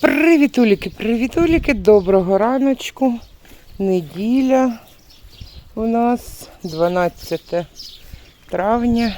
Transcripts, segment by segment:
Привітуліки, привітуліки, доброго раночку. Неділя у нас 12 травня.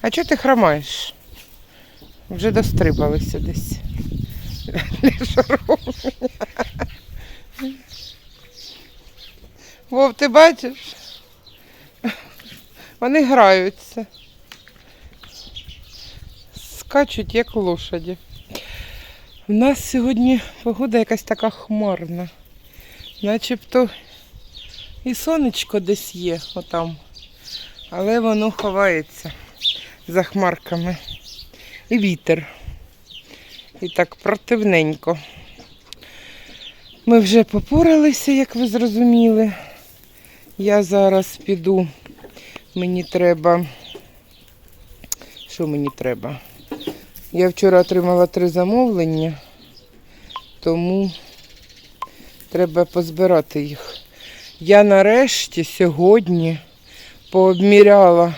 А чого ти хромаєш? Вже дострибалися десь. Вов, ти бачиш? Вони граються. Скачуть, як лошаді. У нас сьогодні погода якась така хмарна. Начебто і сонечко десь є отам. Але воно ховається за хмарками. І вітер. І так противненько. Ми вже попоралися, як ви зрозуміли. Я зараз піду. Мені треба. Що мені треба? Я вчора отримала три замовлення, тому треба позбирати їх. Я нарешті сьогодні пообміряла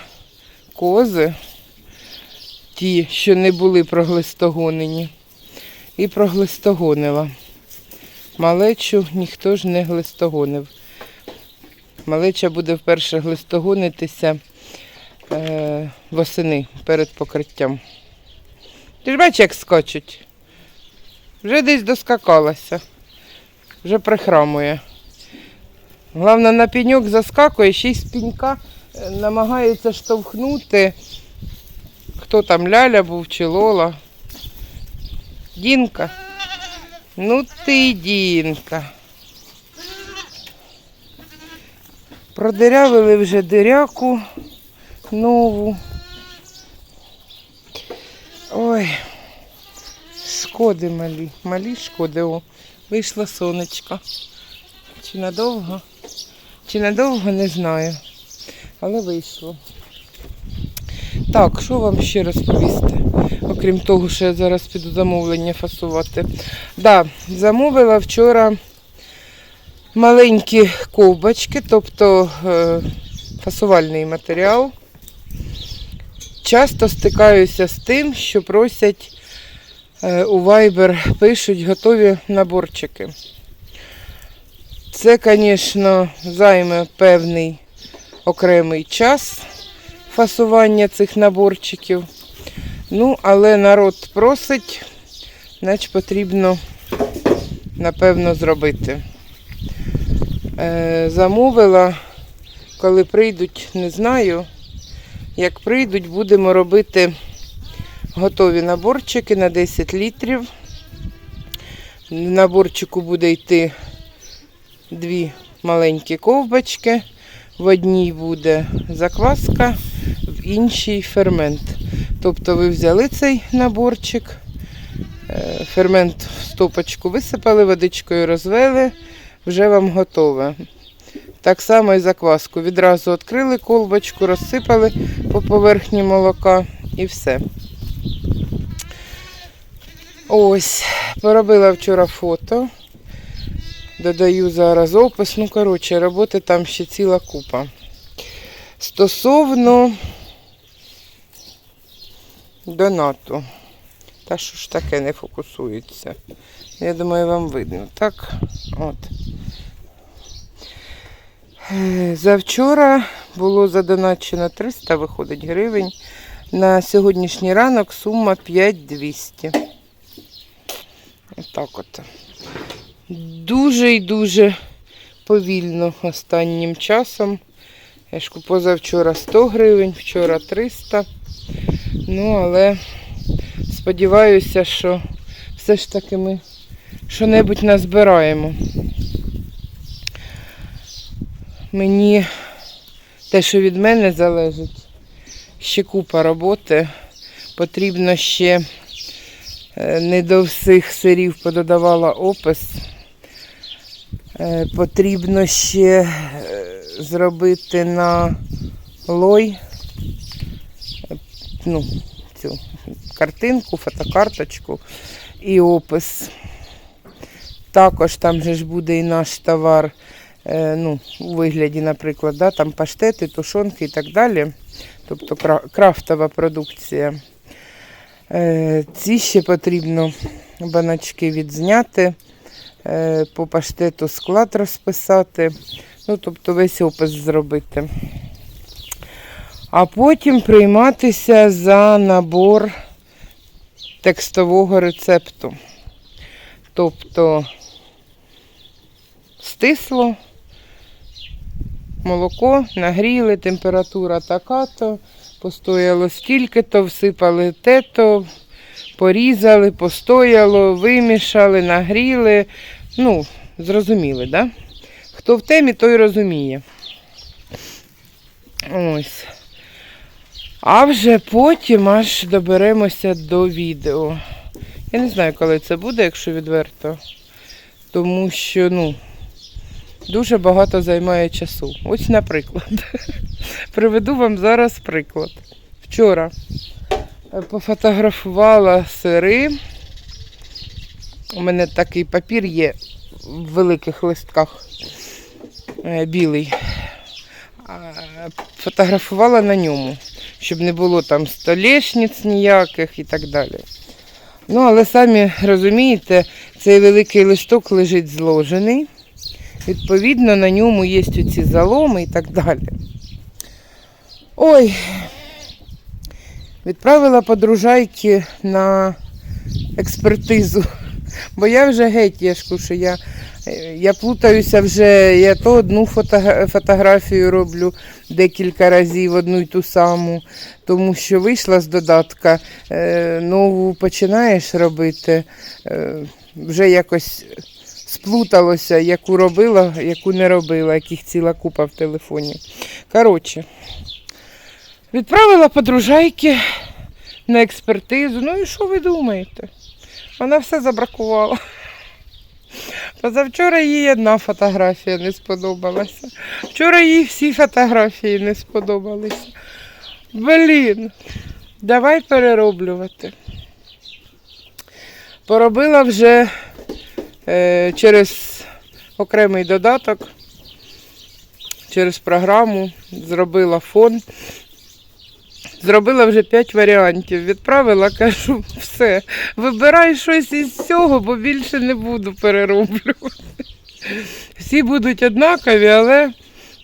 кози, ті, що не були проглистогонені, і проглистогонила. Малечу ніхто ж не глистогонив. Малеча буде вперше глистогонитися е, восени перед покриттям. Ти ж бачиш, як скочуть. Вже десь доскакалася, вже прихрамує. Головне, на пеньок заскакує, ще й з пенька е, намагається штовхнути. Хто там ляля був чи Лола. Дінка. Ну ти Дінка. Продирявили вже диряку нову. Ой, шкоди малі, малі шкоди. О, вийшло сонечко. Чи надовго? Чи надовго, не знаю. Але вийшло. Так, що вам ще розповісти? Окрім того, що я зараз піду замовлення фасувати. Да, замовила вчора маленькі ковбочки, тобто е, фасувальний матеріал часто стикаюся з тим, що просять е, у Viber, пишуть готові наборчики. Це, звісно, займе певний окремий час фасування цих наборчиків. Ну, але народ просить, значить потрібно, напевно, зробити. Е, замовила, коли прийдуть, не знаю. Як прийдуть, будемо робити готові наборчики на 10 літрів. В наборчику буде йти дві маленькі ковбочки. В одній буде закваска, в іншій фермент. Тобто ви взяли цей наборчик, е, фермент в стопочку висипали, водичкою розвели, вже вам готове. Так само і закваску. Відразу відкрили колбочку, розсипали по поверхні молока і все. Ось, поробила вчора фото. Додаю зараз опис. Ну, коротше, роботи там ще ціла купа. Стосовно донату. Та що ж таке не фокусується? Я думаю, вам видно. Так, от. Завчора було задоначено 300, виходить гривень. На сьогоднішній ранок сума 5200. Отак от. Дуже і дуже повільно останнім часом. Я ж позавчора 100 гривень, вчора 300. Ну, але сподіваюся, що все ж таки ми що-небудь назбираємо. Мені те, що від мене залежить, ще купа роботи. Потрібно ще е, не до всіх сирів пододавала опис. Е, Потрібно ще е, зробити на лой ну, цю картинку, фотокарточку. і опис. Також там же ж буде і наш товар, е, ну, у вигляді, наприклад, да, там паштети, тушонки і так далі. Тобто крафтова продукція. Е, ці ще потрібно баночки відзняти, е, по паштету склад розписати, ну, тобто весь опис зробити. А потім прийматися за набор текстового рецепту. Тобто стисло, молоко, нагріли, температура така-то, постояло стільки-то, всипали те-то, порізали, постояло, вимішали, нагріли. Ну, зрозуміли, да? Хто в темі, той розуміє. Ось. А вже потім аж доберемося до відео. Я не знаю, коли це буде, якщо відверто. Тому що, ну, дуже багато займає часу. Ось, наприклад. Приведу вам зараз приклад. Вчора е, пофотографувала сири. У мене такий папір є в великих листках е, білий. Фотографувала на ньому, щоб не було там столешниць ніяких і так далі. Ну, але самі розумієте, цей великий листок лежить зложений. Відповідно, на ньому є ці заломи і так далі. Ой, відправила подружайки на експертизу. Бо я вже геть, я ж що я, я плутаюся вже, я то одну фото, фотографію роблю декілька разів, одну й ту саму, тому що вийшла з додатка, е, нову починаєш робити, е, вже якось сплуталося, яку робила, яку не робила, яких ціла купа в телефоні. Коротше, відправила подружайки на експертизу. Ну і що ви думаєте? Вона все забракувала. Позавчора їй одна фотографія не сподобалася. Вчора їй всі фотографії не сподобалися. Блін, давай перероблювати. Поробила вже е, через окремий додаток, через програму, зробила фон. Зробила вже 5 варіантів. Відправила, кажу, все. Вибирай щось із цього, бо більше не буду перероблювати. Всі будуть однакові, але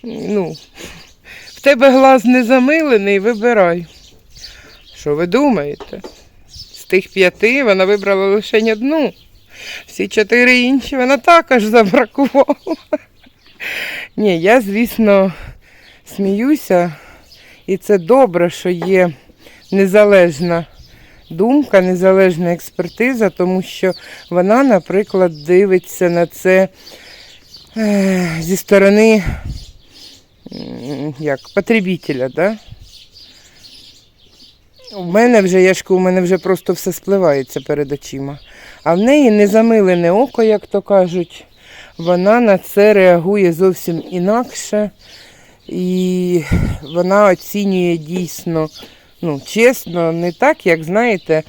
ну, в тебе глаз не замилений, вибирай. Що ви думаєте? З тих п'яти вона вибрала лише одну. Всі чотири інші вона також забракувала. Ні, я, звісно, сміюся. І це добре, що є незалежна думка, незалежна експертиза, тому що вона, наприклад, дивиться на це е, зі сторони як, потребителя. Да? У мене вже, я ж кажу, у мене вже просто все спливається перед очима. А в неї незамилене око, як то кажуть, вона на це реагує зовсім інакше. І вона оцінює дійсно, ну, чесно, не так, як знаєте,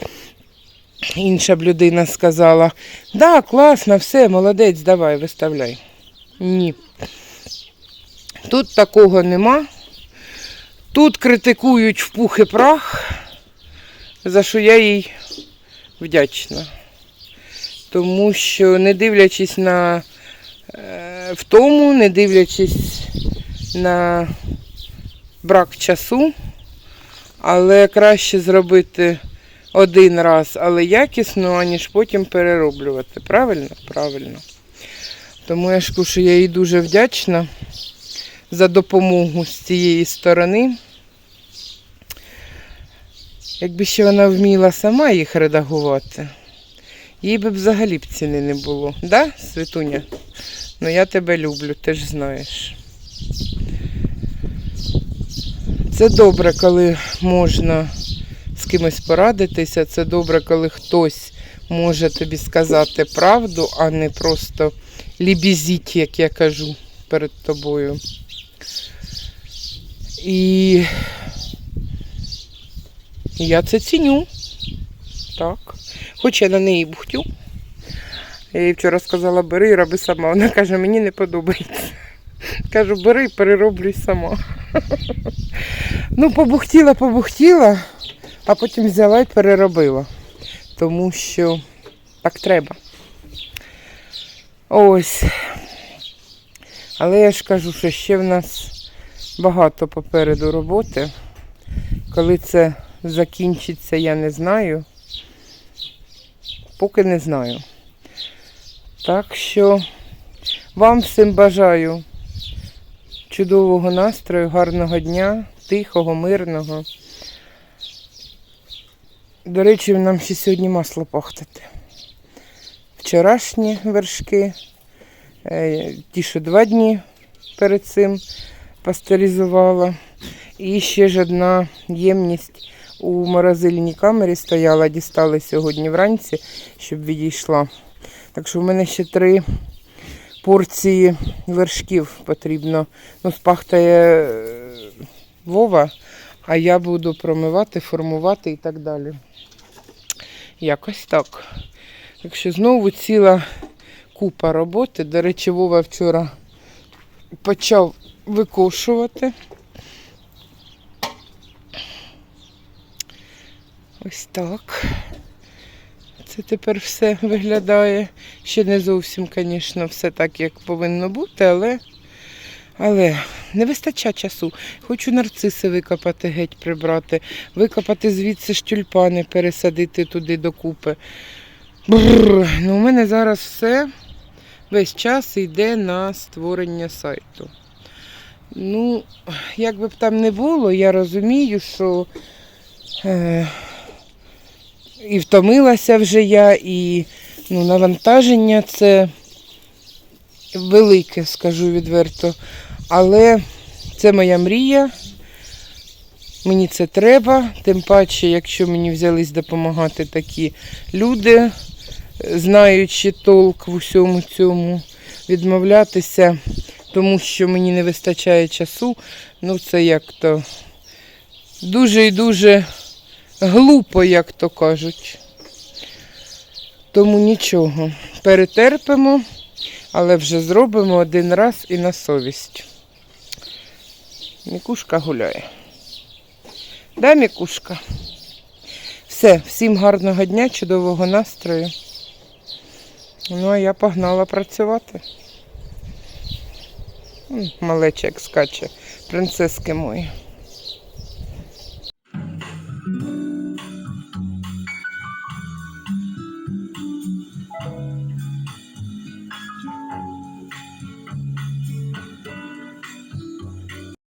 інша б людина сказала, да, класно, все, молодець, давай, виставляй. Ні. Тут такого нема. Тут критикують в пух і прах, за що я їй вдячна. Тому що, не дивлячись на е, втому, не дивлячись на брак часу, але краще зробити один раз, але якісно, аніж потім перероблювати. Правильно? Правильно. Тому я ж кажу, я їй дуже вдячна за допомогу з цієї сторони. Якби ще вона вміла сама їх редагувати, їй би взагалі б ціни не було. Да, Світуня? Ну я тебе люблю, ти ж знаєш. Це добре, коли можна з кимось порадитися. Це добре, коли хтось може тобі сказати правду, а не просто лібізіть, як я кажу перед тобою. І я це ціню. Так. Хоч я на неї бухтю. Я їй вчора сказала, бери і роби сама. Вона каже, мені не подобається. Кажу, бери, перероблюй сама. ну, побухтіла, побухтіла, а потім взяла і переробила. Тому що так треба. Ось. Але я ж кажу, що ще в нас багато попереду роботи. Коли це закінчиться, я не знаю. Поки не знаю. Так що вам всім бажаю чудового настрою, гарного дня, тихого, мирного. До речі, нам ще сьогодні масло пахтати. Вчорашні вершки, е, ті, що два дні перед цим пастеризувала. І ще ж одна ємність у морозильній камері стояла, дістали сьогодні вранці, щоб відійшла. Так що в мене ще три порції вершків потрібно. Ну, спахтає е, Вова, а я буду промивати, формувати і так далі. Якось так. Так що знову ціла купа роботи. До речі, Вова вчора почав викошувати. Ось так. Це тепер все виглядає. Ще не зовсім, звісно, все так, як повинно бути, але, але не вистачає часу. Хочу нарциси викопати, геть прибрати, викопати звідси ж пересадити туди докупи. Бррр. Ну, у мене зараз все весь час йде на створення сайту. Ну, як би б там не було, я розумію, що е, і втомилася вже я, і ну, навантаження це велике, скажу відверто. Але це моя мрія. Мені це треба, тим паче, якщо мені взялись допомагати такі люди, знаючи толк в усьому цьому, відмовлятися, тому що мені не вистачає часу, ну це як то дуже і дуже глупо, як то кажуть. Тому нічого, перетерпимо, але вже зробимо один раз і на совість. Мікушка гуляє. Да, Мікушка? Все, всім гарного дня, чудового настрою. Ну, а я погнала працювати. Малеча як скаче, принцески мої.